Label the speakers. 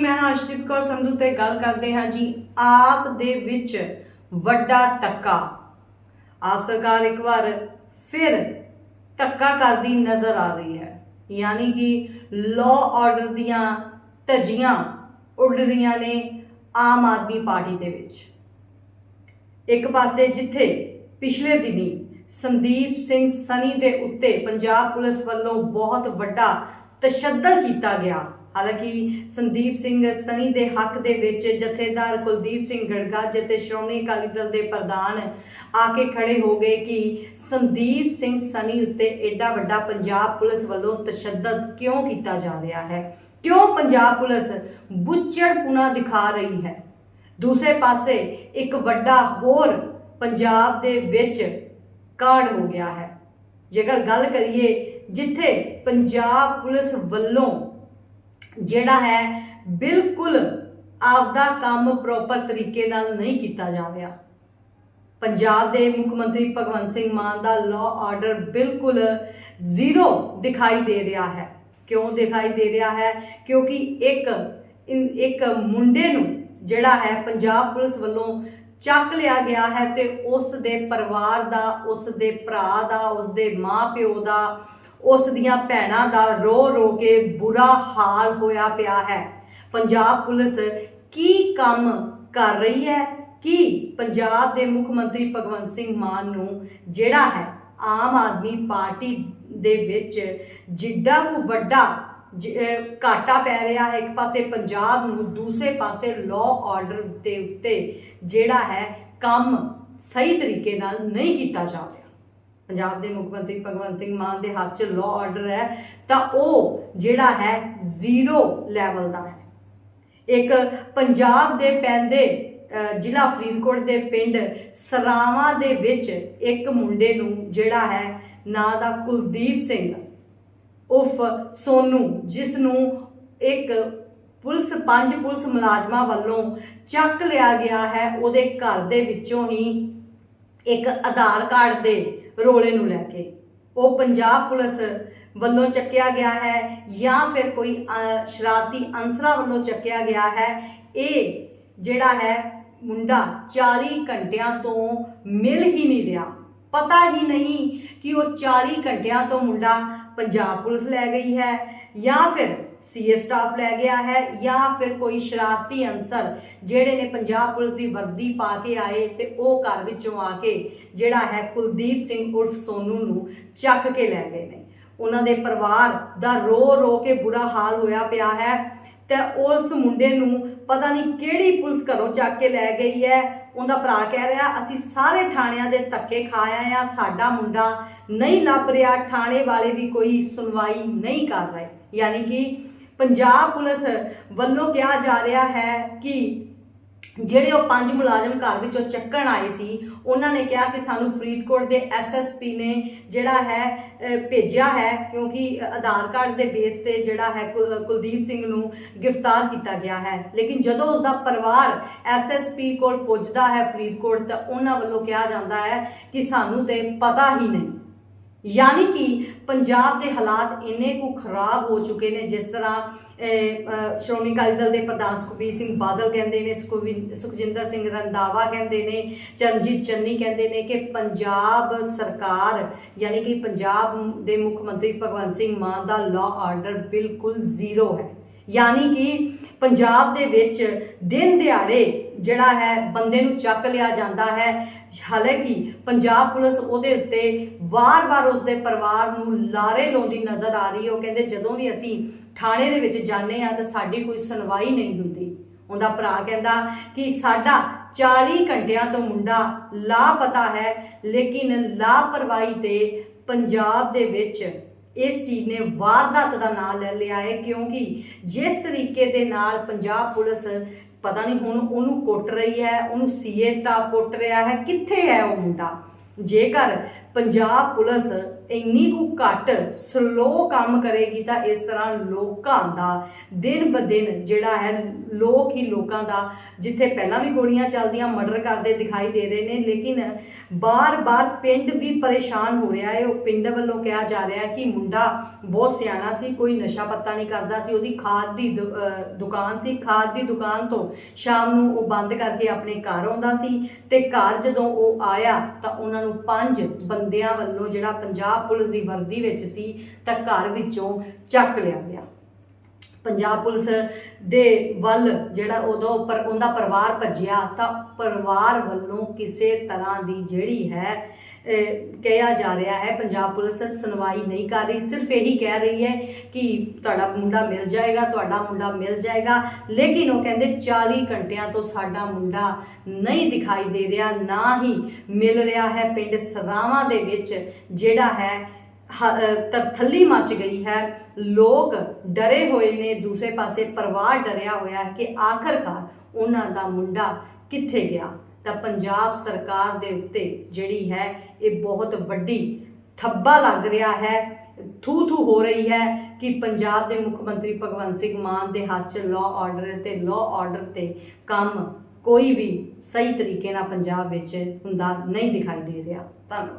Speaker 1: ਮੈਂ ਹਾਂ ਅਰਸ਼ਦੀਪ ਕੌਰ ਸੰਧੂ ਤੇ ਗੱਲ ਕਰਦੇ ਹਾਂ ਜੀ ਆਪ ਦੇ ਵਿੱਚ ਵੱਡਾ ਧੱਕਾ। ਆਪ ਸਰਕਾਰ ਇੱਕ ਵਾਰ ਫਿਰ ਧੱਕਾ ਕਰਦੀ ਨਜ਼ਰ ਆ ਰਹੀ ਹੈ। ਯਾਨੀ ਕਿ ਲਾਅ ਆਰਡਰ ਦੀਆਂ ਧੱਜੀਆਂ ਉੱਡ ਰਹੀਆਂ ਨੇ ਆਮ ਆਦਮੀ ਪਾਰਟੀ ਦੇ ਵਿੱਚ। ਇੱਕ ਪਾਸੇ ਜਿੱਥੇ ਪਿਛਲੇ ਦਿਨੀ ਸੰਦੀਪ ਸਿੰਘ ਸਨੀ ਦੇ ਉੱਤੇ ਪੰਜਾਬ ਪੁਲਿਸ ਵੱਲੋਂ ਬਹੁਤ ਵੱਡਾ ਤਸ਼ੱਦਦ ਕੀਤਾ ਗਿਆ ਹਾਲਾਂਕਿ ਸੰਦੀਪ ਸਿੰਘ ਸਨੀ ਦੇ ਹੱਕ ਦੇ ਵਿੱਚ ਜਥੇਦਾਰ ਕੁਲਦੀਪ ਸਿੰਘ ਗੜਗੱਜ ਅਤੇ ਸ਼੍ਰੋਮਣੀ ਅਕਾਲੀ ਦਲ ਦੇ ਪ੍ਰਧਾਨ ਆ ਕੇ ਖੜੇ ਹੋ ਗਏ ਕਿ ਸੰਦੀਪ ਸਿੰਘ ਸਨੀ ਉੱਤੇ ਐਡਾ ਵੱਡਾ ਪੰਜਾਬ ਪੁਲਿਸ ਵੱਲੋਂ ਤਸ਼ੱਦਦ ਕਿਉਂ ਕੀਤਾ ਜਾ ਰਿਹਾ ਹੈ? ਕਿਉਂ ਪੰਜਾਬ ਪੁਲਿਸ ਬੁੱਚੜਪੁਣਾ ਦਿਖਾ ਰਹੀ ਹੈ? ਦੂਸਰੇ ਪਾਸੇ ਇੱਕ ਵੱਡਾ ਹੋਰ ਪੰਜਾਬ ਦੇ ਵਿੱਚ ਕਾਂਡ ਹੋ ਗਿਆ ਹੈ। ਜੇਕਰ ਗੱਲ ਕਰੀਏ ਜਿੱਥੇ ਪੰਜਾਬ ਪੁਲਿਸ ਵੱਲੋਂ ਜਿਹੜਾ ਹੈ ਬਿਲਕੁਲ ਆਪਦਾ ਕੰਮ ਪ੍ਰੋਪਰ ਤਰੀਕੇ ਨਾਲ ਨਹੀਂ ਕੀਤਾ ਜਾ ਰਿਹਾ। ਪੰਜਾਬ ਦੇ ਮੁੱਖ ਮੰਤਰੀ ਭਗਵੰਤ ਸਿੰਘ ਮਾਨ ਦਾ ਲਾਅ ਆਰਡਰ ਬਿਲਕੁਲ ਜ਼ੀਰੋ ਦਿਖਾਈ ਦੇ ਰਿਹਾ ਹੈ। ਕਿਉਂ ਦਿਖਾਈ ਦੇ ਰਿਹਾ ਹੈ? ਕਿਉਂਕਿ ਇੱਕ ਇੱਕ ਮੁੰਡੇ ਨੂੰ ਜਿਹੜਾ ਹੈ ਪੰਜਾਬ ਪੁਲਿਸ ਵੱਲੋਂ ਚੱਕ ਲਿਆ ਗਿਆ ਹੈ ਤੇ ਉਸ ਦੇ ਪਰਿਵਾਰ ਦਾ, ਉਸ ਦੇ ਭਰਾ ਦਾ, ਉਸ ਦੇ ਮਾਪਿਓ ਦਾ ਉਸ ਦੀਆਂ ਭੈਣਾਂ ਦਾ ਰੋ ਰੋ ਕੇ ਬੁਰਾ ਹਾਲ ਹੋਇਆ ਪਿਆ ਹੈ। ਪੰਜਾਬ ਪੁਲਿਸ ਕੀ ਕੰਮ ਕਰ ਰਹੀ ਹੈ? ਕਿ ਪੰਜਾਬ ਦੇ ਮੁੱਖ ਮੰਤਰੀ ਭਗਵੰਤ ਸਿੰਘ ਮਾਨ ਨੂੰ ਜਿਹੜਾ ਹੈ ਆਮ ਆਦਮੀ ਪਾਰਟੀ ਦੇ ਵਿੱਚ ਜਿੱਡਾ ਕੁ ਵੱਡਾ ਜ- ਘਾਟਾ ਪੈ ਰਿਹਾ ਹੈ, ਇੱਕ ਪਾਸੇ ਪੰਜਾਬ ਨੂੰ, ਦੂਸਰੇ ਪਾਸੇ ਲਾਅ ਆਰਡਰ ਦੇ ਉੱਤੇ ਜਿਹੜਾ ਹੈ ਕੰਮ ਸਹੀ ਤਰੀਕੇ ਨਾਲ ਨਹੀਂ ਕੀਤਾ ਜਾ ਰਿਹਾ। ਪੰਜਾਬ ਦੇ ਮੁੱਖ ਮੰਤਰੀ ਭਗਵੰਤ ਸਿੰਘ ਮਾਨ ਦੇ ਹੱਥ 'ਚ ਲਾਅ ਆਰਡਰ ਹੈ, ਤਾਂ ਉਹ ਜਿਹੜਾ ਹੈ ਜ਼ੀਰੋ ਲੈਵਲ ਦਾ ਹੈ। ਇੱਕ ਪੰਜਾਬ ਦੇ ਪੈਂਦੇ ਜ਼ਿਲ੍ਹਾ ਫਰੀਦਕੋਟ ਦੇ ਪਿੰਡ ਸਰਾਵਾਂ ਦੇ ਵਿੱਚ ਇੱਕ ਮੁੰਡੇ ਨੂੰ ਜਿਹੜਾ ਹੈ ਨਾਂ ਦਾ ਕੁਲਦੀਪ ਸਿੰਘ, ਉਫ ਸੋਨੂ, ਜਿਸ ਨੂੰ ਇੱਕ ਪੁਲਿਸ, ਪੰਜ ਪੁਲਿਸ ਮੁਲਾਜ਼ਮਾਂ ਵੱਲੋਂ ਚੱਕ ਲਿਆ ਗਿਆ ਹੈ, ਉਹਦੇ ਘਰ ਦੇ ਵਿੱਚੋਂ ਹੀ ਇੱਕ ਆਧਾਰ ਕਾਰਡ ਦੇ ਰੋਲੇ ਨੂੰ ਲੈ ਕੇ। ਉਹ ਪੰਜਾਬ ਪੁਲਿਸ ਵੱਲੋਂ ਚੱਕਿਆ ਗਿਆ ਹੈ ਜਾਂ ਫਿਰ ਕੋਈ ਸ਼ਰਾਰਤੀ ਅਨਸਰਾਂ ਵੱਲੋਂ ਚੱਕਿਆ ਗਿਆ ਹੈ। ਇਹ ਜਿਹੜਾ ਹੈ ਮੁੰਡਾ 40 ਘੰਟਿਆਂ ਤੋਂ ਮਿਲ ਹੀ ਨਹੀਂ ਰਿਹਾ। ਪਤਾ ਹੀ ਨਹੀਂ ਕਿ ਉਹ 40 ਘੰਟਿਆਂ ਤੋਂ ਮੁੰਡਾ ਪੰਜਾਬ ਪੁਲਿਸ ਲੈ ਗਈ ਹੈ, ਜਾਂ ਫਿਰ ਸੀਏ ਸਟਾਫ ਲੈ ਗਿਆ ਹੈ, ਜਾਂ ਫਿਰ ਕੋਈ ਸ਼ਰਾਰਤੀ ਅਨਸਰ ਜਿਹੜੇ ਨੇ ਪੰਜਾਬ ਪੁਲਿਸ ਦੀ ਵਰਦੀ ਪਾ ਕੇ ਆਏ ਤੇ ਉਹ ਘਰ ਵਿੱਚੋਂ ਆ ਕੇ ਜਿਹੜਾ ਹੈ ਕੁਲਦੀਪ ਸਿੰਘ ਉਰਫ ਸੋਨੂ ਨੂੰ ਚੱਕ ਕੇ ਲੈ ਗਏ ਨੇ। ਉਹਨਾਂ ਦੇ ਪਰਿਵਾਰ ਦਾ ਰੋ ਰੋ ਕੇ ਬੁਰਾ ਹਾਲ ਹੋਇਆ ਪਿਆ ਹੈ ਤੇ ਉਸ ਮੁੰਡੇ ਨੂੰ ਪਤਾ ਨਹੀਂ ਕਿਹੜੀ ਪੁਲਿਸ ਘਰੋਂ ਚੱਕ ਕੇ ਲੈ ਗਈ ਹੈ ਉਹਦਾ ਭਰਾ ਕਹਿ ਰਿਹਾ, ਅਸੀਂ ਸਾਰੇ ਥਾਣਿਆਂ ਦੇ ਧੱਕੇ ਖਾਇਆ ਆ ਸਾਡਾ ਮੁੰਡਾ ਨਹੀਂ ਲੱਭ ਰਿਹਾ ਥਾਣੇ ਵਾਲੇ ਦੀ ਕੋਈ ਸੁਣਵਾਈ ਨਹੀਂ ਕਰ ਰਹੇ। ਯਾਨੀ ਕਿ ਪੰਜਾਬ ਪੁਲਿਸ ਵੱਲੋਂ ਕਿਹਾ ਜਾ ਰਿਹਾ ਹੈ ਕਿ ਜਿਹੜੇ ਉਹ ਪੰਜ ਮੁਲਾਜ਼ਮ ਘਰ ਵਿੱਚੋਂ ਚੱਕਣ ਆਏ ਸੀ, ਉਹਨਾਂ ਨੇ ਕਿਹਾ ਕਿ ਸਾਨੂੰ ਫਰੀਦਕੋਟ ਦੇ ਐਸਐਸਪੀ ਨੇ ਜਿਹੜਾ ਹੈ ਭੇਜਿਆ ਹੈ ਕਿਉਂਕਿ ਆਧਾਰ ਕਾਰਡ ਦੇ ਬੇਸ ਤੇ ਜਿਹੜਾ ਹੈ ਕੁਲ- ਕੁਲਦੀਪ ਸਿੰਘ ਨੂੰ ਗ੍ਰਿਫਤਾਰ ਕੀਤਾ ਗਿਆ ਹੈ। ਲੇਕਿਨ ਜਦੋਂ ਉਸ ਦਾ ਪਰਿਵਾਰ ਐਸਐਸਪੀ ਕੋਲ ਪੁੱਜਦਾ ਹੈ ਫਰੀਦਕੋਟ, ਤਾਂ ਉਹਨਾਂ ਵੱਲੋਂ ਕਿਹਾ ਜਾਂਦਾ ਹੈ ਕਿ ਸਾਨੂੰ ਤੇ ਪਤਾ ਹੀ ਨਹੀਂ। ਯਾਨੀ ਕਿ ਪੰਜਾਬ ਦੇ ਹਾਲਾਤ ਇੰਨੇ ਕੁ ਖਰਾਬ ਹੋ ਚੁੱਕੇ ਨੇ, ਜਿਸ ਤਰ੍ਹਾਂ ਸ਼੍ਰੋਮਣੀ ਅਕਾਲੀ ਦਲ ਦੇ ਪ੍ਰਧਾਨ ਸੁਖਬੀਰ ਸਿੰਘ ਬਾਦਲ ਕਹਿੰਦੇ ਨੇ, ਸੁਖਵਿੰ- ਸੁਖਜਿੰਦਰ ਸਿੰਘ ਰੰਦਾਵਾ ਕਹਿੰਦੇ ਨੇ, ਚਰਨਜੀਤ ਚੰਨੀ ਕਹਿੰਦੇ ਨੇ ਕਿ ਪੰਜਾਬ ਸਰਕਾਰ, ਯਾਨੀ ਕਿ ਪੰਜਾਬ ਦੇ ਮੁੱਖ ਮੰਤਰੀ ਭਗਵੰਤ ਸਿੰਘ ਮਾਨ ਦਾ ਲਾਅ ਆਰਡਰ ਬਿਲਕੁਲ ਜ਼ੀਰੋ ਹੈ। ਯਾਨੀ ਕਿ ਪੰਜਾਬ ਦੇ ਵਿੱਚ ਦਿਨ ਦਿਹਾੜੇ ਜਿਹੜਾ ਹੈ ਬੰਦੇ ਨੂੰ ਚੱਕ ਲਿਆ ਜਾਂਦਾ ਹੈ। ਹਾਲਾਂਕਿ ਪੰਜਾਬ ਪੁਲਿਸ ਉਹਦੇ ਉੱਤੇ ਵਾਰ-ਵਾਰ ਉਸਦੇ ਪਰਿਵਾਰ ਨੂੰ ਲਾਰੇ ਲਾਉਂਦੀ ਨਜ਼ਰ ਆ ਰਹੀ ਹੈ। ਉਹ ਕਹਿੰਦੇ ਜਦੋਂ ਵੀ ਅਸੀਂ ਥਾਣੇ ਦੇ ਵਿੱਚ ਜਾਂਦੇ ਆ ਤਾਂ ਸਾਡੀ ਕੋਈ ਸੁਣਵਾਈ ਨਹੀਂ ਹੁੰਦੀ। ਉਹਦਾ ਭਰਾ ਕਹਿੰਦਾ ਕਿ ਸਾਡਾ 40 ਘੰਟਿਆਂ ਤੋਂ ਮੁੰਡਾ ਲਾਪਤਾ ਹੈ, ਲੇਕਿਨ ਲਾਪਰਵਾਹੀ ਤੇ ਪੰਜਾਬ ਦੇ ਵਿੱਚ ਇਸ ਚੀਜ਼ ਨੇ ਵਾਰਦਾਤ ਦਾ ਨਾਮ ਲੈ ਲਿਆ ਹੈ, ਕਿਉਂਕਿ ਜਿਸ ਤਰੀਕੇ ਦੇ ਨਾਲ ਪੰਜਾਬ ਪੁਲਿਸ, ਪਤਾ ਨਹੀਂ ਹੁਣ ਉਹਨੂੰ ਕੁੱਟ ਰਹੀ ਹੈ, ਉਹਨੂੰ ਸੀਏ ਸਟਾਫ ਕੁੱਟ ਰਿਹਾ ਹੈ, ਕਿੱਥੇ ਹੈ ਉਹ ਮੁੰਡਾ? ਜੇਕਰ ਪੰਜਾਬ ਪੁਲਿਸ ਇੰਨੀ ਕੁ ਘੱਟ ਸਲੋ ਕੰਮ ਕਰੇਗੀ ਤਾਂ ਇਸ ਤਰ੍ਹਾਂ ਲੋਕਾਂ ਦਾ ਦਿਨ ਬ ਦਿਨ ਜਿਹੜਾ ਹੈ ਲੋਕ ਹੀ ਲੋਕਾਂ ਦਾ, ਜਿੱਥੇ ਪਹਿਲਾਂ ਵੀ ਗੋਲੀਆਂ ਚੱਲਦੀਆਂ ਮਰਡਰ ਕਰਦੇ ਦਿਖਾਈ ਦੇ ਰਹੇ ਨੇ, ਲੇਕਿਨ ਬਾਰ-ਬਾਰ ਪਿੰਡ ਵੀ ਪਰੇਸ਼ਾਨ ਹੋ ਰਿਹਾ ਹੈ। ਉਹ ਪਿੰਡ ਵੱਲੋਂ ਕਿਹਾ ਜਾ ਰਿਹਾ ਹੈ ਕਿ ਮੁੰਡਾ ਬਹੁਤ ਸਿਆਣਾ ਸੀ, ਕੋਈ ਨਸ਼ਾ ਪੱਤਾ ਨਹੀਂ ਕਰਦਾ ਸੀ, ਉਹਦੀ ਖਾਦ ਦੀ ਦੁ- ਦੁਕਾਨ ਸੀ, ਖਾਦ ਦੀ ਦੁਕਾਨ ਤੋਂ ਸ਼ਾਮ ਨੂੰ ਉਹ ਬੰਦ ਕਰਕੇ ਆਪਣੇ ਘਰ ਆਉਂਦਾ ਸੀ ਤੇ ਘਰ ਜਦੋਂ ਉਹ ਆਇਆ ਤਾਂ ਉਹਨਾਂ ਨੂੰ ਪੰਜ ਬੰਦਿਆਂ ਵੱਲੋਂ ਜਿਹੜਾ ਪੰਜਾਬ ਪੁਲਿਸ ਦੀ ਵਰਦੀ ਵਿੱਚ ਸੀ ਤਾਂ ਘਰ ਵਿੱਚੋਂ ਚੱਕ ਲਿਆ ਗਿਆ। ਪੰਜਾਬ ਪੁਲਿਸ ਦੇ ਵੱਲ ਜਿਹੜਾ ਉਦੋਂ ਪਰ ਉਹਦਾ ਪਰਿਵਾਰ ਭੱਜਿਆ ਤਾਂ ਪਰਿਵਾਰ ਵੱਲੋਂ ਕਿਸੇ ਤਰ੍ਹਾਂ ਦੀ ਜਿਹੜੀ ਹੈ ਕਿਹਾ ਜਾ ਰਿਹਾ ਹੈ। ਪੰਜਾਬ ਪੁਲਿਸ ਸੁਣਵਾਈ ਨਹੀਂ ਕਰ ਰਹੀ। ਸਿਰਫ ਇਹੀ ਕਹਿ ਰਹੀ ਹੈ ਕਿ ਤੁਹਾਡਾ ਮੁੰਡਾ ਮਿਲ ਜਾਏਗਾ, ਤੁਹਾਡਾ ਮੁੰਡਾ ਮਿਲ ਜਾਏਗਾ। ਲੇਕਿਨ ਉਹ ਕਹਿੰਦੇ 40 ਘੰਟਿਆਂ ਤੋਂ ਸਾਡਾ ਮੁੰਡਾ ਨਹੀਂ ਦਿਖਾਈ ਦੇ ਰਿਹਾ, ਨਾ ਹੀ ਮਿਲ ਰਿਹਾ ਹੈ। ਪਿੰਡ ਸਰਾਵਾਂ ਦੇ ਵਿੱਚ ਜਿਹੜਾ ਹੈ, ਹ- ਅਹ ਤਰਥੱਲੀ ਮਚ ਗਈ ਹੈ। ਲੋਕ ਡਰੇ ਹੋਏ ਨੇ। ਦੂਸਰੇ ਪਾਸੇ ਪਰਿਵਾਰ ਡਰਿਆ ਹੋਇਆ ਹੈ ਕਿ ਆਖਰਕਾਰ ਉਹਨਾਂ ਦਾ ਮੁੰਡਾ ਕਿੱਥੇ ਗਿਆ? ਤਾਂ ਪੰਜਾਬ ਸਰਕਾਰ ਦੇ ਉੱਤੇ ਜਿਹੜੀ ਹੈ, ਇਹ ਬਹੁਤ ਵੱਡੀ ਠੱਬਾ ਲੱਗ ਰਿਹਾ ਹੈ। ਥੂ ਥੂ ਹੋ ਰਹੀ ਹੈ ਕਿ ਪੰਜਾਬ ਦੇ ਮੁੱਖ ਮੰਤਰੀ ਭਗਵੰਤ ਸਿੰਘ ਮਾਨ ਦੇ ਹੱਥ 'ਚ ਲਾਅ ਆਰਡਰ ਤੇ ਲਾਅ ਆਰਡਰ ਤੇ ਕੰਮ ਕੋਈ ਵੀ ਸਹੀ ਤਰੀਕੇ ਨਾਲ ਪੰਜਾਬ ਵਿੱਚ ਹੁੰਦਾ ਨਹੀਂ ਦਿਖਾਈ ਦੇ ਰਿਹਾ। ਧੰਨਵਾਦ।